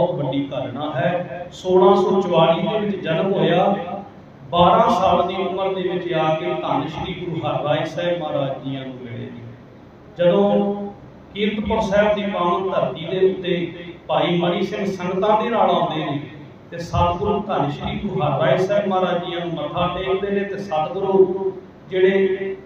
ਬਹੁਤ ਵੱਡੀ ਘਟਨਾ ਹੈ। 1644 ਦੇ ਵਿੱਚ ਜਨਮ ਹੋਇਆ। 12 ਸਾਲ ਦੀ ਉਮਰ ਦੇ ਵਿੱਚ ਆ ਕੇ ਧੰਨ ਸ਼੍ਰੀ ਗੁਰੂ ਹਰਰਾਏ ਸਾਹਿਬ ਮਹਾਰਾਜ ਜੀਆਂ ਨੂੰ ਮਿਲੇ ਜੀ। ਜਦੋਂ ਕੀਰਤਪੁਰ ਸਾਹਿਬ ਦੀ ਪਾਵਨ ਧਰਤੀ ਦੇ ਉੱਤੇ ਭਾਈ ਮਣੀ ਸਿੰਘ ਸੰਗਤਾਂ ਦੇ ਨਾਲ ਆਉਂਦੇ ਨੇ ਤੇ ਸਤਿਗੁਰੂ ਧੰਨ ਸ਼੍ਰੀ ਗੁਰੂ ਹਰਰਾਏ ਸਾਹਿਬ ਮਹਾਰਾਜ ਜੀਆਂ ਨੂੰ ਮੱਥਾ ਟੇਕਦੇ ਨੇ ਤੇ ਸਤਿਗੁਰੂ ਜਿਹੜੇ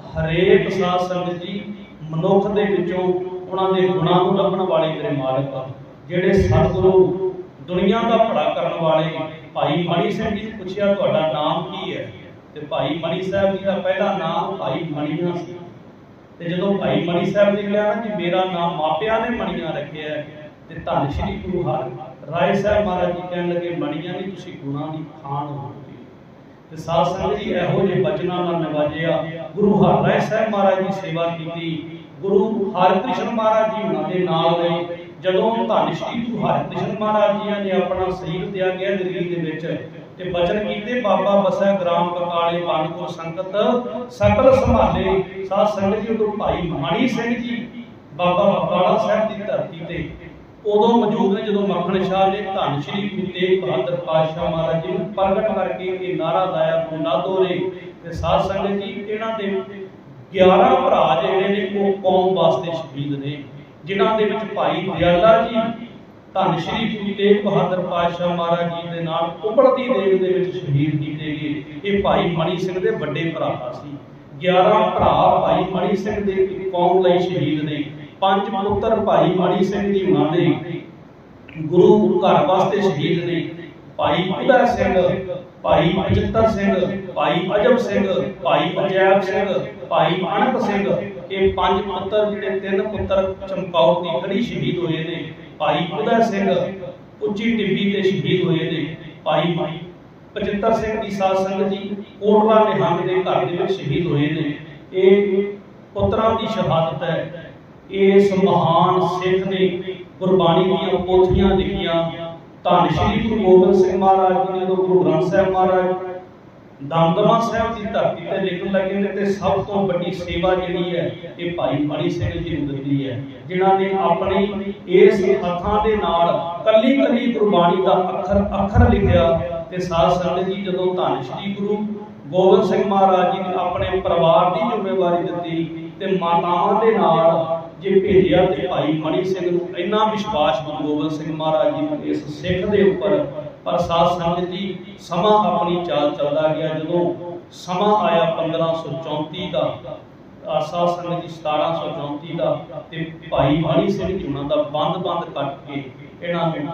ਹਰੇਕ ਸਾਧ ਸੰਗਤ ਜੀ ਮਨੁੱਖ ਦੇ ਵਿੱਚੋਂ ਉਹਨਾਂ ਦੇ ਗੁਣਾਂ ਨੂੰ ਲੱਭਣ ਵਾਲੇ ਮੇਰੇ ਮਾਲਕ ਆ। ਜਿਹੜੇ ਸਤਿਗੁਰੂ ਦੁਨੀਆ ਦਾ ਭਲਾ ਕਰਨ ਵਾਲੇ ਭਾਈ ਮਣੀ ਸਿੰਘ ਜੀ ਨੂੰ ਪੁੱਛਿਆ, ਤੁਹਾਡਾ ਨਾਮ ਕੀ ਹੈ? ਤੇ ਭਾਈ ਮਣੀ ਸਾਹਿਬ ਜੀ ਦਾ ਪਹਿਲਾ ਨਾਮ ਭਾਈ ਮਣੀਆਂ ਸੀ। ਤੇ ਜਦੋਂ ਭਾਈ ਮਣੀ ਸਾਹਿਬ ਨੇ ਕਿਹਾ ਕਿ ਮੇਰਾ ਨਾਮ ਮਾਪਿਆਂ ਨੇ ਮਣੀਆਂ ਰੱਖਿਆ ਤੇ ਧੰਨ ਸ਼੍ਰੀ ਗੁਰੂ ਹਰ, ਰਾਏ ਸਾਹਿਬ ਮਹਾਰਾਜ ਜੀ ਕਹਿਣ ਲੱਗੇ ਮਣੀਆਂ ਨਹੀਂ ਤੁਸੀਂ ਗੁਣਾਂ ਦੀ ਖਾਨ ਹੋਵੋਗੇ ਤੇ ਸਾਧ ਸੰਗਤ ਜੀ ਇਹੋ ਜਿਹੇ ਬਚਨਾਂ ਨਾਲ ਨਵਾਜਿਆ। ਗੁਰੂ ਹਰਿਰਾਏ ਸਾਹਿਬ ਮਹਾਰਾਜ ਦੀ ਸੇਵਾ ਕੀਤੀ। ਗੁਰੂ ਹਰਿਕ੍ਰਿਸ਼ਨ ਮਹਾਰਾਜ ਜੀ ਉਹਨਾਂ ਦੇ ਨਾਲ ਰਹੇ। ਜਦੋਂ ਧੰਨ ਸ਼੍ਰੀ ਗੁਰੂ ਹਰਿਕ੍ਰਿਸ਼ਨ ਮਹਾਰਾਜ ਜੀ ਨੇ ਆਪਣਾ ਸਰੀਰ ਤਿਆਗ ਦਿੱਲੀ ਦੇ ਵਿੱਚ ਤੇ ਬਚਨ ਕੀਤੇ, ਬਾਬਾ ਬਸੈ ਗ੍ਰਾਮ ਬਕਾਲੇ ਬਾਨਕੋ ਸੰਗਤ, ਸਕਲ ਸੰਭਾਲੇ, ਸਾਧ ਸੰਗਤ ਜੀ ਉਦੋਂ ਭਾਈ ਮਣੀ ਸਿੰਘ ਜੀ, ਬਾਬਾ ਬਕਾਲਾ ਸਾਹਿਬ ਦੀ ਧਰਤੀ ਤੇ ਉਦੋਂ ਮੌਜੂਦ ਨੇ, ਜਦੋਂ ਮੱਖਣ ਸ਼ਾਹ ਨੇ ਧੰਨ ਸ਼੍ਰੀ ਗੁਰੂ ਤੇਗ ਬਹਾਦਰ ਪਾਤਸ਼ਾਹ ਮਹਾਰਾਜ ਜੀ ਨੂੰ ਪ੍ਰਗਟ ਕਰਕੇ ਇਹ ਨਾਰਾ ਲਾਇਆ ਮੁਨਾਦੋ ਰੇ ਤੇ ਸਾਧ ਸੰਗਤ ਜੀ, ਇਹਨਾਂ ਦੇ 11 ਭਰਾ ਜਿਹੜੇ ਨੇ, ਉਹ ਕੌਮ ਵਾਸਤੇ ਸ਼ਹੀਦ ਨੇ। ਜਿਨ੍ਹਾਂ ਦੇ ਵਿੱਚ ਭਾਈ ਦਿਆਲਾ ਜੀ, ਧੰਨ ਸ਼੍ਰੀ ਗੁਰੂ ਤੇਗ ਬਹਾਦਰ ਪਾਤਸ਼ਾਹ ਮਹਾਰਾਜ ਜੀ ਦੇ ਨਾਲ ਉਬਲਦੀ ਦੇਗ ਦੇ ਵਿੱਚ ਸ਼ਹੀਦ ਕੀਤੇ ਗਏ। ਇਹ ਭਾਈ ਮਣੀ ਸਿੰਘ ਦੇ ਵੱਡੇ ਭਰਾ ਸੀ। 11 ਭਰਾ ਭਾਈ ਮਣੀ ਸਿੰਘ ਦੇ ਕੌਮ ਲਈ ਸ਼ਹੀਦ ਨੇ। ਪੰਜ ਪੁੱਤਰ ਭਾਈ ਮਣੀ ਸਿੰਘ ਜੀ ਉਹਨਾਂ ਦੇ ਗੁਰੂ ਘਰ ਵਾਸਤੇ ਸ਼ਹੀਦ ਨੇ। ਭਾਈ ਉਦੈ ਸਿੰਘ, ਭਾਈ ਬਚਿੱਤਰ ਸਿੰਘ, ਭਾਈ ਅਜਬ ਸਿੰਘ, ਭਾਈ ਅਜੈਬ ਸਿੰਘ, ਭਾਈ ਅਨੰਤ ਸਿੰਘ, ਇਹ ਪੰਜ ਪੁੱਤਰ ਜਿਹੜੇ ਤਿੰਨ ਪੁੱਤਰ ਚਮਕੌਰ ਦੀ ਖੜੀ ਸ਼ਹੀਦ ਹੋਏ ਨੇ। ਭਾਈ ਉਦੈ ਸਿੰਘ, ਉੱਚੀ ਟਿੱਬੀ ਤੇ ਸ਼ਹੀਦ ਹੋਏ ਨੇ। ਭਾਈ ਬਚਿੱਤਰ ਸਿੰਘ ਦੀ ਸਾਧ ਸੰਗਤ ਜੀ, ਕੋਟਲਾ ਨਿਹੰਗ ਦੇ ਘਰ ਦੇ ਵਿੱਚ ਸ਼ਹੀਦ ਹੋਏ ਨੇ। ਇਹ ਪੁੱਤਰਾਂ ਦੀ ਸ਼ਹਾਦਤ ਹੈ। ਇਸ ਮਹਾਨ ਸਿੱਖ ਨੇ ਗੁਰਬਾਣੀ ਦੀਆਂ ਪੋਥੀਆਂ ਲਿਖੀਆਂ ਧੰਨ ਸ਼੍ਰੀ ਗੁਰੂ ਗੋਬਿੰਦ ਸਿੰਘ ਮਹਾਰਾਜ ਜੀ ਜਦੋਂ ਗੁਰੂ ਗ੍ਰੰਥ ਸਾਹਿਬ ਮਹਾਰਾਜ ਦਮਦਮਾ ਸਾਹਿਬ ਦੀ ਧਰਤੀ ਤੇ ਲਿਖਣ ਲੱਗੇ ਨੇ ਤੇ ਸਭ ਤੋਂ ਵੱਡੀ ਸੇਵਾ ਜਿਹੜੀ ਹੈ ਇਹ ਭਾਈ ਮਣੀ ਸਿੰਘ ਜੀ ਨੂੰ ਦਿੱਤੀ ਹੈ, ਜਿਨ੍ਹਾਂ ਨੇ ਆਪਣੀ ਇਸ ਹੱਥਾਂ ਦੇ ਨਾਲ ਕੱਲੀ ਕੱਲੀ ਗੁਰਬਾਣੀ ਦਾ ਅੱਖਰ ਅੱਖਰ ਲਿਖਿਆ ਤੇ ਸਾਧ ਸੰਗਤ ਜੀ ਜਦੋਂ ਧੰਨ ਸ਼੍ਰੀ ਗੁਰੂ ਗੋਬਿੰਦ ਸਿੰਘ ਮਹਾਰਾਜ ਜੀ ਨੇ ਆਪਣੇ ਪਰਿਵਾਰ ਦੀ ਜ਼ਿੰਮੇਵਾਰੀ ਦਿੱਤੀ ਤੇ ਮਾਤਾਵਾਂ ਦੇ ਨਾਲ ਜੇ ਭੇਜਿਆ ਤੇ ਭਾਈ ਮਣੀ ਸਿੰਘ ਨੂੰ ਇੰਨਾ ਵਿਸ਼ਵਾਸ ਗੁਰੂ ਗੋਬਿੰਦ ਸਿੰਘ ਮਹਾਰਾਜ ਜੀ ਨੂੰ ਇਸ ਸਿੱਖ ਦੇ ਉੱਪਰ, ਪਰ ਸਾਧ ਸੰਗਤ ਜੀ ਸਮਾਂ ਆਪਣੀ ਚਾਲ ਚੱਲਦਾ ਗਿਆ। ਜਦੋਂ ਸਮਾਂ ਆਇਆ 1534 ਦਾ ਆਸਾ ਸੰਗਤ ਜੀ 1734 ਦਾ ਤੇ ਭਾਈ ਮਣੀ ਸਿੰਘ ਜੀ ਉਹਨਾਂ ਦਾ ਬੰਦ-ਬੰਦ ਕੱਟ ਕੇ ਇਹਨਾਂ ਨੂੰ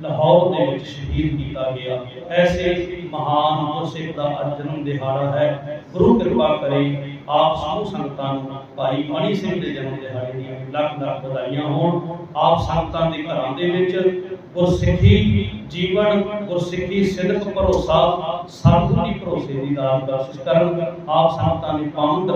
ਲਾਹੌਰ ਦੇ ਵਿੱਚ ਸ਼ਹੀਦ ਕੀਤਾ ਗਿਆ। ਐਸੇ ਮਹਾਨ ਗੁਰਸਿੱਖ ਦਾ ਅੱਜ ਜਨਮ ਦਿਹਾੜਾ ਹੈ। ਗੁਰੂ ਕਿਰਪਾ ਕਰੇ ਆਪ ਸਮੂਹ ਸੰਗਤਾਂ ਨੂੰ ਭਾਈ ਮਣੀ ਸਿੰਘ ਦੇ ਜਨਮ ਦਿਹਾੜੇ ਦੀਆਂ ਲੱਖ ਲੱਖ ਵਧਾਈਆਂ ਹੋਣ। ਆਪ ਸੰਗਤਾਂ ਦੇ ਘਰਾਂ ਦੇ ਵਿੱਚ ਗੁਰਸਿੱਖੀ ਜੀਵਨ, ਗੁਰਸਿੱਖੀ ਸਿਦਕ ਭਰੋਸਾ ਸਤਿਗੁਰੂ ਦੀ ਭਰੋਸੇ ਦੀ ਦਾਤ ਬਖਸ਼ਿਸ਼ ਕਰਨ ਆਪ ਸੰਗਤਾਂ ਦੇ ਪਾਵਨ